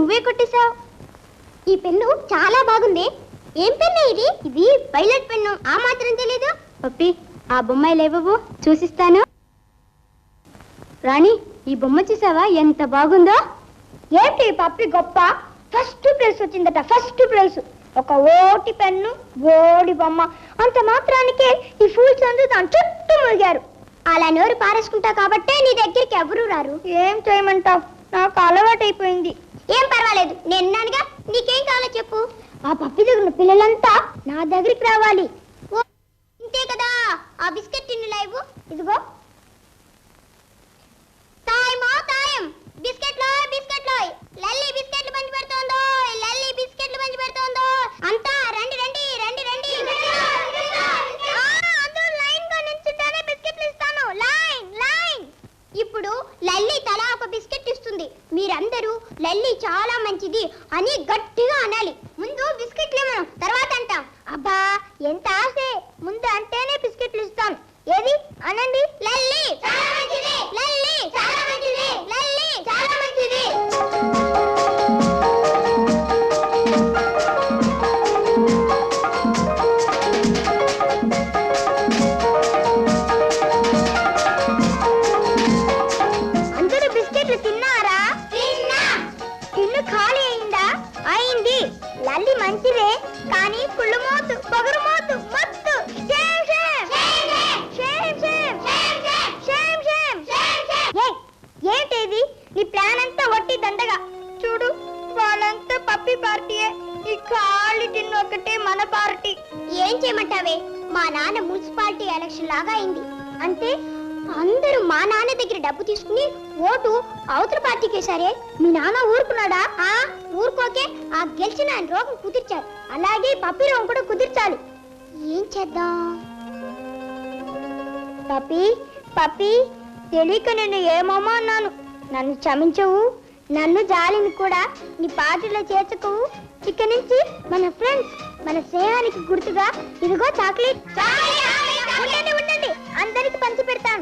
నువ్వే కొట్టేశావు? ఈ పెన్ను చాలా బాగుంది. ఏం పెన్ను ఇది? ఇది పైలట్ పెన్ను. ఆ మాత్రం తెలీదు. పప్పి ఆ బొమ్మాయి లేవవు చూసిస్తాను. రాణి ఈ బొమ్మ చూసావా? ఎంత బాగుందో. ఏంటి పప్పి గొప్ప? ఫస్ట్ ప్రైజ్ వచ్చిందట ఫస్ట్ ప్రైజ్ ఒక ఓటి పెన్ను ఓడి బొమ్మ. అంత మాత్రానికే ఈ ఫూల్స్ అందరూ దాని చుట్టూ మురిగారు. అలా నోరు పారేసుకుంటావు కాబట్టే నీ దగ్గరికి ఎవరు రారు. ఏం చేయమంటావు? నాకు అలవాటు అయిపోయింది ఏం పర్వాలేదు. నేను నీకేం కావాలో చెప్పు. ఆ పప్పి దగ్గర పిల్లలంతా నా దగ్గరికి రావాలి. ఇంతే కదా. ఆ బిస్కెట్ తిన్ను లైవ్. ఇదిగో తాయమో తాయం బిస్కెట్లో బిస్కెట్లో లల్లి బిస్కెట్లు పంచి పెడుతోందో లల్లి బిస్కెట్లు పంచి పెడుతోందో అంతా రండి రండి రండి రండి ఆ, అందరూ లైన్గా నిల్చుంటేనే బిస్కెట్లు ఇస్తాను లైన్ లైన్ ఇప్పుడు లల్లి తలా ఒక బిస్కెట్ ఇస్తుంది మీరందరూ చాలా మంచిది అని గట్టిగా అనాలి. ముందు బిస్కెట్లు ఇవ్వను తర్వాత అంటాం. అబ్బా ఎంత ఆశే. అయింది లల్లి మంచిదే కానీ కుళ్ళు మోతు పొగరు మోతు మత్తు. ఏంటేది? నీ ప్లాన్ అంతా వట్టి దండగా. చూడు వాళ్ళంతా పప్పి పార్టీయే. ఈ ఖాళీ తిన్న ఒకటే మన పార్టీ. ఏం చేయమంటావే? మా నాన్న మున్సిపాలిటీ ఎలక్షన్ లాగా అయింది. అంటే అందరూ మా నాన్న దగ్గర డబ్బు తీసుకుని ఓటు అవతల పార్టీకి వేశారే మీ నాన్న ఊరుకున్నాడా? ఆ ఊరుకోకే. ఆ గెలిచిన ఆయన రోగం కుదిర్చారు అలాగే పప్పి రోగం కూడా కుదిర్చాలి. ఏం చేద్దాం? పప్పి పప్పి తెలియక నేను ఏమోమో అన్నాను. నన్ను క్షమించవు. నన్ను జాలిని కూడా నీ పార్టీలో చేర్చుకోవు. ఇక నుంచి మన ఫ్రెండ్స్ మన స్నేహానికి గుర్తుగా ఇదిగో చాక్లెట్. అందరికి పంచి పెడతాం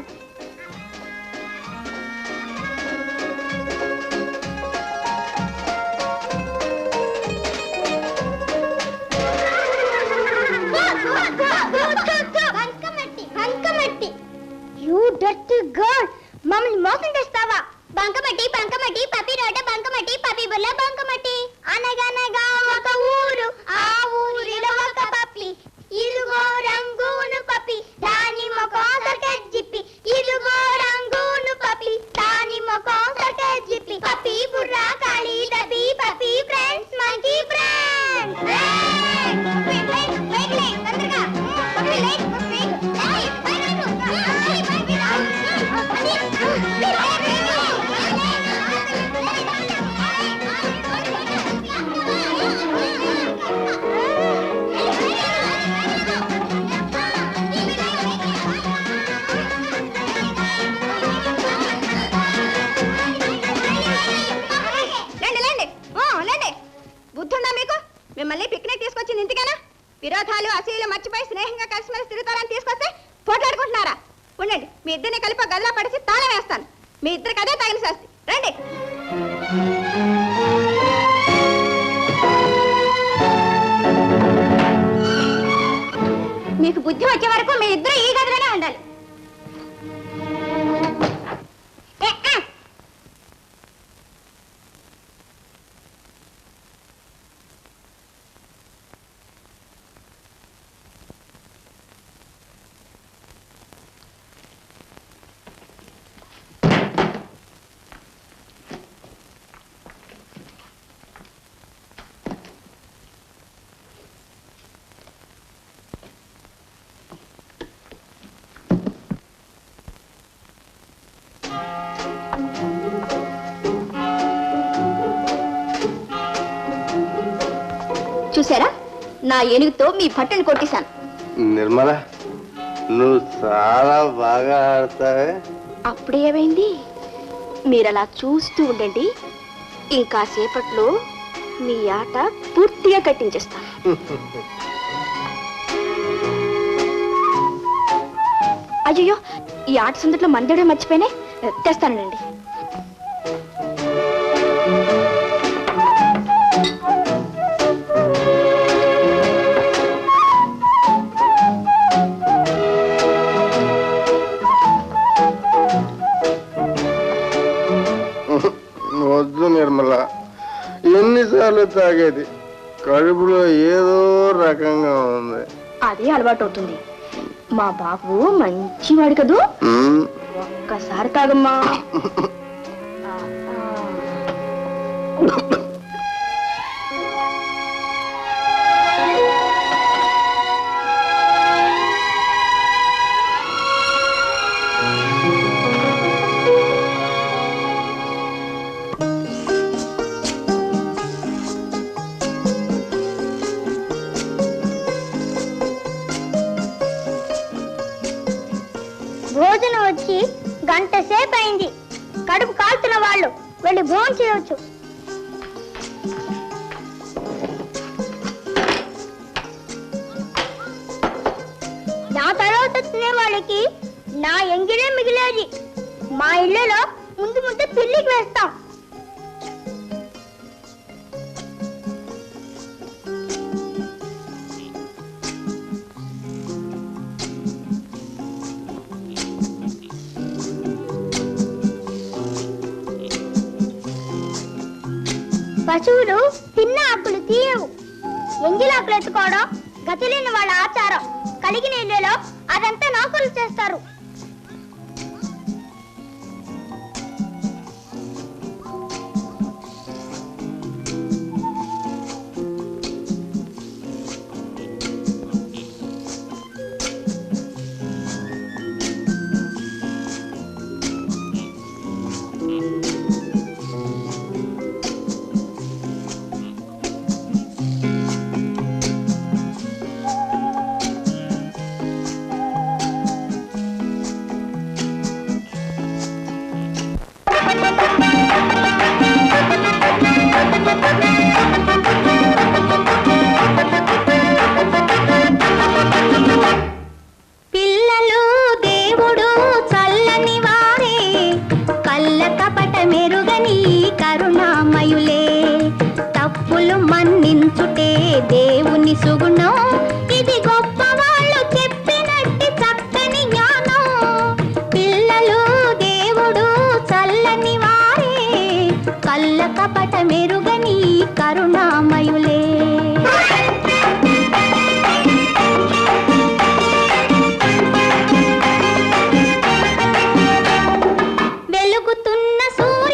గదిలో పడిసి తాళం వేస్తాను. మీ ఇద్దరికి అదే తగిన శాస్తి. రండి. మీకు బుద్ధి వచ్చే వరకు మీ ఇద్దరు ఈ గదిలోనే ఉండాలి. చూసారా నా ఏనుగుతో మీ బట్టలు కొట్టేశాను. నిర్మల నువ్వు చాలా బాగా ఆడతావే. అప్పుడు ఏమైంది? మీరు అలా చూస్తూ ఉండండి. ఇంకా సేపట్లో మీ ఆట పూర్తిగా కట్టించేస్తాను అయ్యో ఈ ఆట సందట్లో మందడే మర్చిపోయినే తెస్తానండి తాగేది. కడుపులో ఏదో రకంగా ఉంది. అదే అలవాటు అవుతుంది మా బాబు మంచివాడు కదూ? ఒక్కసారి తాగమ్మా. గంట సేపు అయింది. కడుపు కాల్తున్న వాళ్ళు వెళ్ళి భోజనం చేయవచ్చు. నా తర్వాత తినే వాళ్ళకి నా ఎంగిలే మిగిలేది. మా ఇళ్ళలో ముందు ముందు పిల్లికి వేస్తాం. పశువులు తిన్న ఆకులు తీయవు. ఎంగిలాకులు ఎత్తుకోవడం గతిలేని వాళ్ళ ఆచారం కలిగిన ఇళ్ళలో అదంతా నాకులు చేస్తారు. 那所。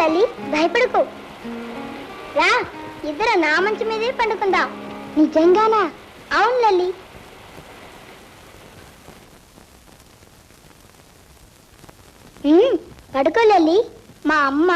లలి లల్లి భయపడకు. రా ఇద్దరు నా మంచి మీదే పండుకుందాం. నిజంగానా? అవును లల్లి పడుకో లల్లి మా అమ్మ